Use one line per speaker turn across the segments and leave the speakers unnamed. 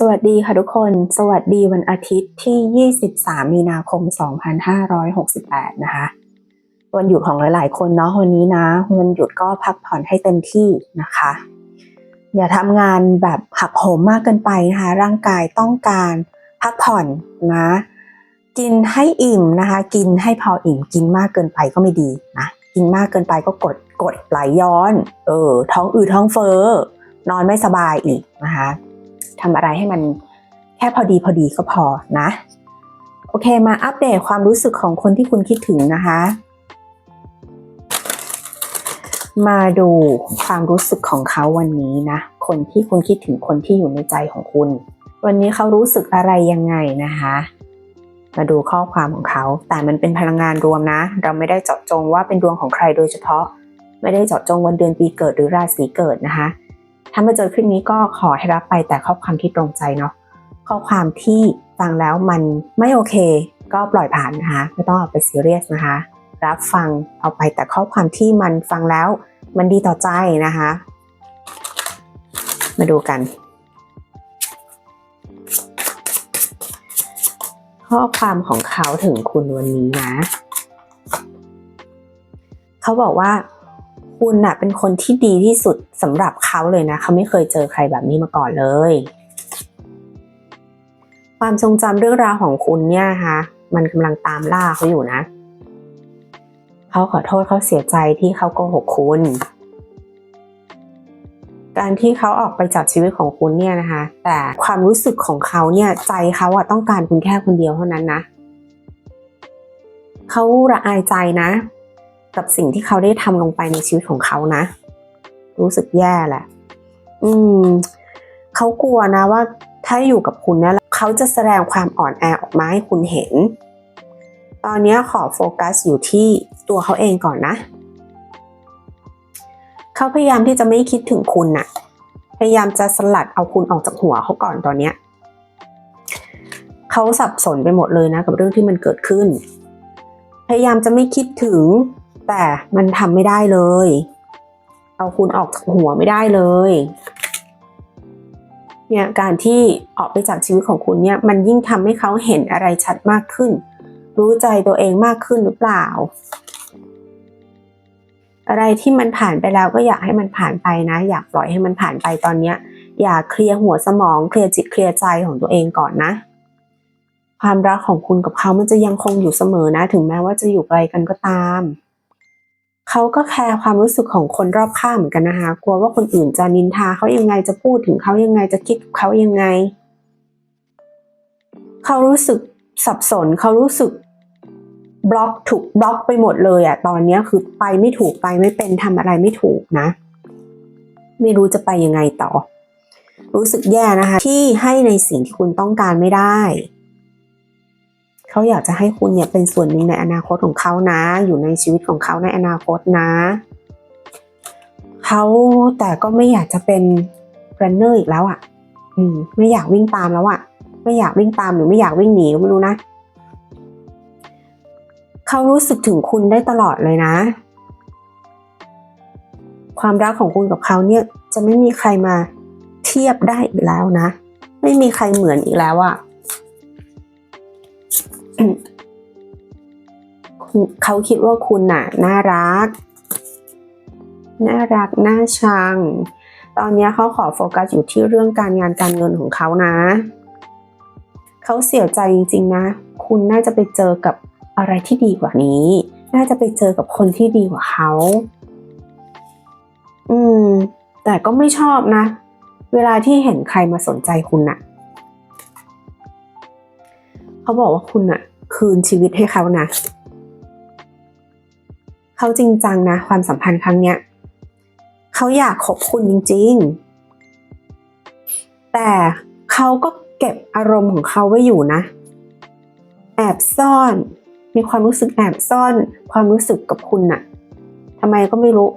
สวัสดีค่ะทุกคน สวัสดีวันอาทิตย์ที่ 23 มีนาคม 2568 นะคะ วันหยุดของหลาย ๆ คนเนาะวันนี้นะ วันหยุดก็พักผ่อนให้เต็มที่นะคะ อย่าทำงานแบบหักโหมมากเกินไปนะคะ ร่างกายต้องการพักผ่อนนะ กินให้อิ่มนะคะ กินให้พออิ่ม กินมากเกินไปก็ไม่ดีนะ กินมากเกินไปก็กดกดไหลย้อน เออ ท้องอืดท้องเฟ้อนอนไม่สบายอีกนะคะ ทำอะไรให้มันแค่พอดีพอดีก็พอนะ โอเคมาอัปเดตความรู้สึกของคนที่คุณคิดถึงนะคะ มาดูความรู้สึกของเขาวันนี้นะ คนที่คุณคิดถึงคนที่อยู่ในใจของคุณ วันนี้เขารู้สึกอะไรยังไงนะคะมาดูข้อความของเขา แต่มันเป็นพลังงานรวมนะ เราไม่ได้เจาะจงว่าเป็นดวงของใครโดยเฉพาะ ไม่ได้เจาะจงวันเดือนปีเกิดหรือราศีเกิดนะคะ ถ้ามาเจอคลิปนี้ก็ขอให้รับไปแต่ข้อความที่ตรงใจเนาะข้อความที่ฟังแล้วมันไม่โอเค ก็ปล่อยผ่านนะคะ ไม่ต้องเอาไปซีเรียสนะคะ รับฟังเอาไปแต่ข้อความที่มันฟังแล้วมันดีต่อใจนะคะ มาดูกัน ข้อความของเขาถึงคุณวันนี้นะ เขาบอกว่า คุณน่ะเป็นคนที่ดีที่สุดสำหรับเขาเลยนะ เขาไม่เคยเจอใครแบบนี้มาก่อนเลย ความทรงจำเรื่องราวของคุณเนี่ยคะมันกำลังตามล่าเขาอยู่นะ เขาขอโทษเขาเสียใจที่เขาโกหกคุณ การที่เขาออกไปจากชีวิตของคุณเนี่ยนะคะ แต่ความรู้สึกของเขาเนี่ยใจเขาอะต้องการคุณแค่คนเดียวเท่านั้นนะ เขาระอายใจนะ กับสิ่งที่เขาได้ทำลงไปในชีวิตของเขานะ รู้สึกแย่แหละ อืม เขากลัวนะว่าถ้าอยู่กับคุณเนี่ยเขาจะแสดงความอ่อนแอออกมาให้คุณเห็น ตอนนี้ขอโฟกัสอยู่ที่ตัวเขาเองก่อนนะ เขาพยายามที่จะไม่คิดถึงคุณน่ะ พยายามจะสลัดเอาคุณออกจากหัวเขาก่อนตอนเนี้ยเขาสับสนไปหมดเลยนะกับเรื่องที่มันเกิดขึ้น พยายามจะไม่คิดถึง แต่มันทำไม่ได้เลย เอาคุณออกจากหัวไม่ได้เลยเนี่ยการที่ออกไปจากชีวิตของคุณเนี่ยมันยิ่งทำให้เขาเห็นอะไรชัดมากขึ้น รู้ใจตัวเองมากขึ้นหรือเปล่า อะไรที่มันผ่านไปแล้วก็อยากให้มันผ่านไปนะ อยากปล่อยให้มันผ่านไปตอนเนี้ยอย่าเคลียร์หัวสมองเคลียร์จิตเคลียร์ใจของตัวเองก่อนนะ ความรักของคุณกับเขามันจะยังคงอยู่เสมอนะ ถึงแม้ว่าจะอยู่ไกลกันก็ตาม เขาก็แคร์ความรู้สึกของคนรอบข้างเหมือนกันนะคะ กลัวว่าคนอื่นจะนินทาเขายังไงจะพูดถึงเขายังไงจะคิดเขายังไง เขารู้สึกสับสนเขารู้สึกบล็อกถูกบล็อกไปหมดเลยอะตอนนี้คือไปไม่ถูกไปไม่เป็นทำอะไรไม่ถูกนะ ไม่รู้จะไปยังไงต่อ รู้สึกแย่นะคะ ที่ให้ในสิ่งที่คุณต้องการไม่ได้ เขาอยากจะให้คุณเนี่ยเป็นส่วนหนึ่งในอนาคตของเขานะ อยู่ในชีวิตของเขาในอนาคตนะเขาแต่ก็ไม่อยากจะเป็นรันเนอร์อีกแล้วอะ่ะ อืม ไม่อยากวิ่งตามแล้วอะ่ะ ไม่อยากวิ่งตามหรือไม่อยากวิ่งหนีก็ไม่รู้นะเขารู้สึกถึงคุณได้ตลอดเลยนะ ความรักของคุณกับเขาเนี่ย จะไม่มีใครมาเทียบได้อีกแล้วนะ ไม่มีใครเหมือนอีกแล้วอะ เขาคิดว่าคุณน่ะน่ารัก น่ารัก น่าชัง ตอนนี้เขาขอโฟกัสอยู่ที่เรื่องการงานการเงินของเขานะ เขาเสียใจจริงๆนะ คุณน่าจะไปเจอกับอะไรที่ดีกว่านี้ น่าจะไปเจอกับคนที่ดีกว่าเขา อืม แต่ก็ไม่ชอบนะ เวลาที่เห็นใครมาสนใจคุณน่ะ เขาบอกว่าคุณน่ะคืนชีวิตให้เขานะ เขาจริงจังนะ ความสัมพันธ์ครั้งเนี้ยเขาอยากขอบคุณจริง ๆ แต่เขาก็เก็บอารมณ์ของเขาไว้อยู่นะ แอบซ่อน มีความรู้สึกแอบซ่อนความรู้สึกกับคุณน่ะทำไมก็ไม่รู้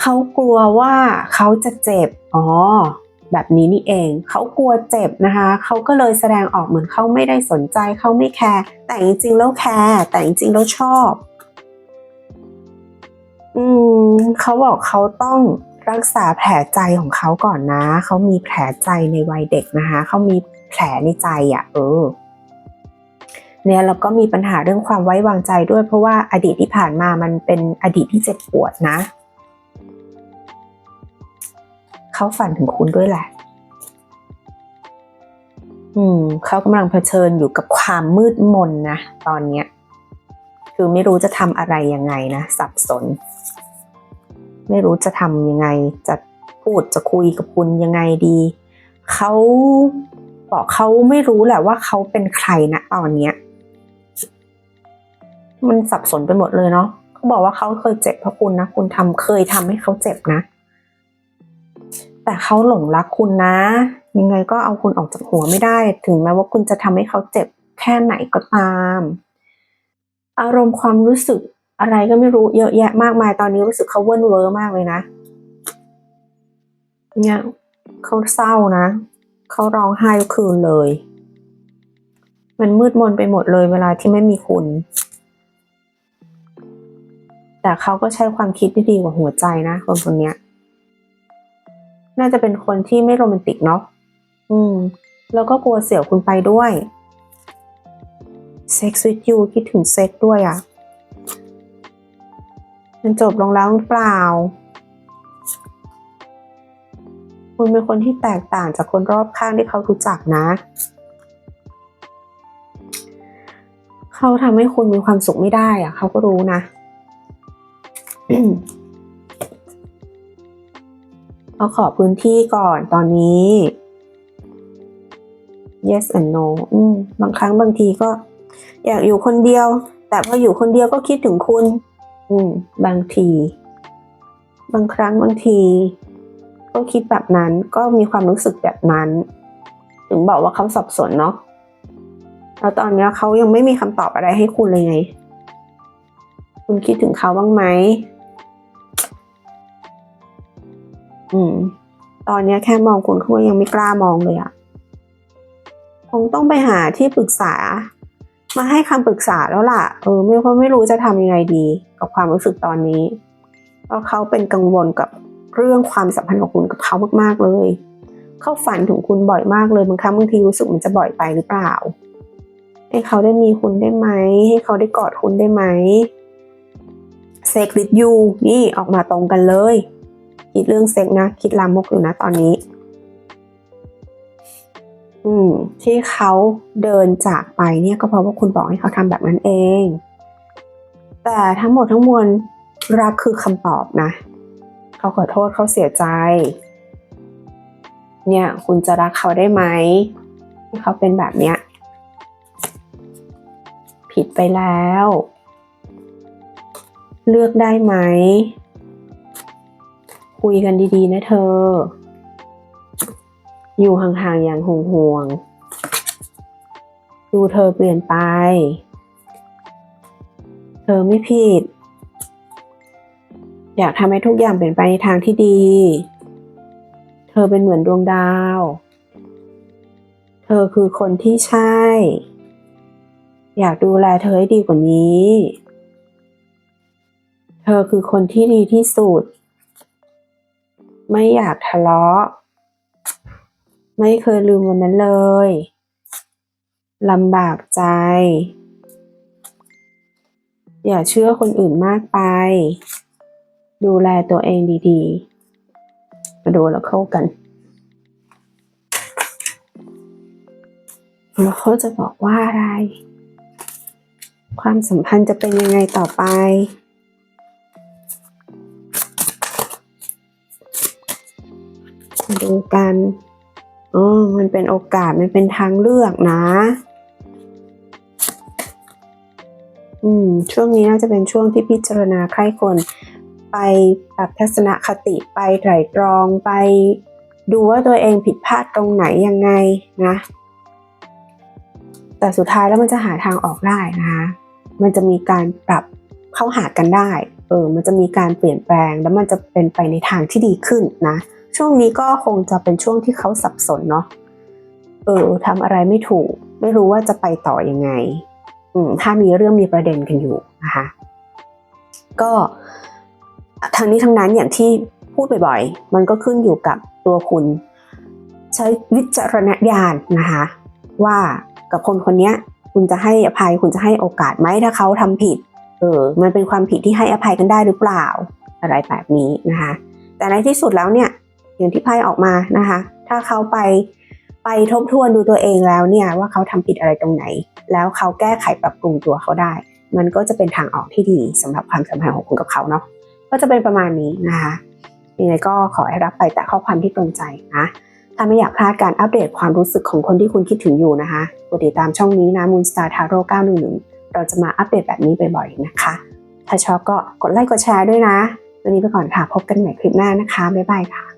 เขากลัวว่าเขาจะเจ็บ อ๋อ แบบนี้นี่เอง เขากลัวเจ็บนะคะ เขาก็เลยแสดงออกเหมือนเขาไม่ได้สนใจเขาไม่แคร์แต่จริงๆแล้วแคร์แต่จริงๆแล้วชอบ อืมเขาบอกเขาต้องรักษาแผลใจของเขาก่อนนะ เขามีแผลใจในวัยเด็กนะคะ เขามีแผลในใจอะ่ะ เออ เนี่ยแล้วก็มีปัญหาเรื่องความไว้วางใจด้วยเพราะว่าอดีตที่ผ่านมามันเป็นอดีตที่เจ็บปวดนะ เขาฝันถึงคุณด้วยแหละ อืมเขากำลังเผชิญอยู่กับความมืดมนนะตอนเนี้ย คือไม่รู้จะทำอะไรยังไงนะสับสน ไม่รู้จะทำยังไง จะพูดจะคุยกับคุณยังไงดี เขาบอกเขาไม่รู้แหละว่าเขาเป็นใครนะตอนเนี้ย มันสับสนไปหมดเลยเนาะเขาบอกว่าเขาเคยเจ็บเพราะคุณนะ คุณทำเคยทำให้เขาเจ็บนะ แต่เขาหลงรักคุณนะ ยังไงก็เอาคุณออกจากหัวไม่ได้ ถึงแม้ว่าคุณจะทำให้เขาเจ็บแค่ไหนก็ตาม อารมณ์ความรู้สึกอะไรก็ไม่รู้เยอะแยะมากมายตอนนี้รู้สึกเขาเวิ่นเวอร์มากเลยนะเนี่ยเขาเศร้านะ เขาร้องไห้ทุกคืนเลย มันมืดมนไปหมดเลยเวลาที่ไม่มีคุณ แต่เขาก็ใช้ความคิดที่ดีกว่าหัวใจนะคนคนนี้ น่าจะเป็นคนที่ไม่โรแมนติกเนาะอืม แล้วก็กลัวเสี่ยวคุณไปด้วย Sex with you คิดถึงเซ็กด้วยอะ่ะ มันจบลงแล้วหรือเปล่า คุณเป็นคนที่แตกต่างจากคนรอบข้างที่เขารู้จักนะ เขาทำให้คุณมีความสุขไม่ได้อะ เขาก็รู้นะ เขาขอพื้นที่ก่อนตอนนี้ yes and no อืมบางครั้งบางทีก็ อยากอยู่คนเดียว แต่พออยู่คนเดียวก็คิดถึงคุณ อืม บางที บางครั้งบางที ก็คิดแบบนั้นก็มีความรู้สึกแบบนั้น ถึงบอกว่าเขาสับสนเนาะแล้วตอนนี้เขายังไม่มีคำตอบอะไรให้คุณเลยไง คุณคิดถึงเขาบ้างไหม อืม ตอนนี้แค่มองคุณเขายังไม่กล้ามองเลยอะคงต้องไปหาที่ปรึกษา มาให้คำปรึกษาแล้วล่ะ เออไม่เพราะไม่รู้จะทำยังไงดี กับความรู้สึกตอนนี้ เพราะเขาเป็นกังวลกับเรื่องความสัมพันธ์ของคุณกับเขามากๆเลย เขาฝันถึงคุณบ่อยมากเลยบางครั้งบางทีรู้สึกมันจะบ่อยไปหรือเปล่า ให้เขาได้มีคุณได้ไหม ให้เขาได้กอดคุณได้ไหมเซ็กวิดยูนี่ออกมาตรงกันเลย คิดเรื่องเซ็กนะ คิดลามกอยู่นะตอนนี้ อืม ที่เขาเดินจากไปเนี่ยก็เพราะว่าคุณบอกให้เขาทำแบบนั้นเอง แต่ทั้งหมดทั้งมวลรักคือคำตอบนะ เขาขอโทษเขาเสียใจ เนี่ย คุณจะรักเขาได้ไหมที่เขาเป็นแบบเนี้ย ผิดไปแล้ว เลือกได้ไหม คุยกันดีๆ นะเธอ อยู่ห่างๆอย่างห่วงๆ ดูเธอเปลี่ยนไป เธอไม่ผิด อยากทำให้ทุกอย่างเปลี่ยนไปในทางที่ดี เธอเป็นเหมือนดวงดาว เธอคือคนที่ใช่ อยากดูแลเธอให้ดีกว่านี้ เธอคือคนที่ดีที่สุด ไม่อยากทะเลาะ ไม่เคยลืมวันนั้นเลยลำบากใจ อย่าเชื่อคนอื่นมากไป ดูแลตัวเองดีๆ มาดูแล้วเข้ากัน แล้วเขาจะบอกว่าอะไร ความสัมพันธ์จะเป็นยังไงต่อไป มาดูกันอ๋อมันเป็นโอกาส มันเป็นทางเลือกนะ อืม ช่วงนี้น่าจะเป็นช่วงที่พิจารณาใครคนไปปรับทัศนคติไปไตร่ตรองไปดูว่าตัวเองผิดพลาดตรงไหนยังไงนะ แต่สุดท้ายแล้วมันจะหาทางออกได้นะคะ มันจะมีการปรับเข้าหากันได้ เออ มันจะมีการเปลี่ยนแปลงแล้วมันจะเป็นไปในทางที่ดีขึ้นนะ ช่วงนี้ก็คงจะเป็นช่วงที่เขาสับสนเนาะเออทำอะไรไม่ถูก ไม่รู้ว่าจะไปต่อยังไง อืมถ้ามีเรื่องมีประเด็นกันอยู่นะคะก็ทั้งนี้ทั้งนั้นอย่างที่พูดบ่อยๆ มันก็ขึ้นอยู่กับตัวคุณ ใช้วิจารณญาณนะคะ ว่ากับคนคนนี้คุณจะให้อภัยคุณจะให้โอกาสไหมถ้าเขาทำผิดเออมันเป็นความผิดที่ให้อภัยกันได้หรือเปล่าอะไรแบบนี้นะคะ แต่ในที่สุดแล้วเนี่ย อย่างที่ไพ่ออกมานะคะ ถ้าเขาไปไปทบทวนดูตัวเองแล้วเนี่ยว่าเขาทำผิดอะไรตรงไหน แล้วเขาแก้ไขปรับปรุงตัวเขาได้ มันก็จะเป็นทางออกที่ดีสำหรับความสัมพันธ์ของคุณกับเขาเนาะก็จะเป็นประมาณนี้นะคะยังไงก็ขอให้รับไปแต่ข้อความที่ตรงใจนะถ้าไม่อยากพลาดการอัปเดตความรู้สึกของคนที่คุณคิดถึงอยู่นะคะกดติดตามช่องนี้นะ Moonstar Tarot 911 เราจะมาอัปเดตแบบนี้บ่อยๆนะคะ ถ้าชอบก็กดไลค์กดแชร์ด้วยนะ วันนี้ไปก่อนค่ะ พบกันใหม่คลิปหน้านะคะ บ๊ายบายค่ะ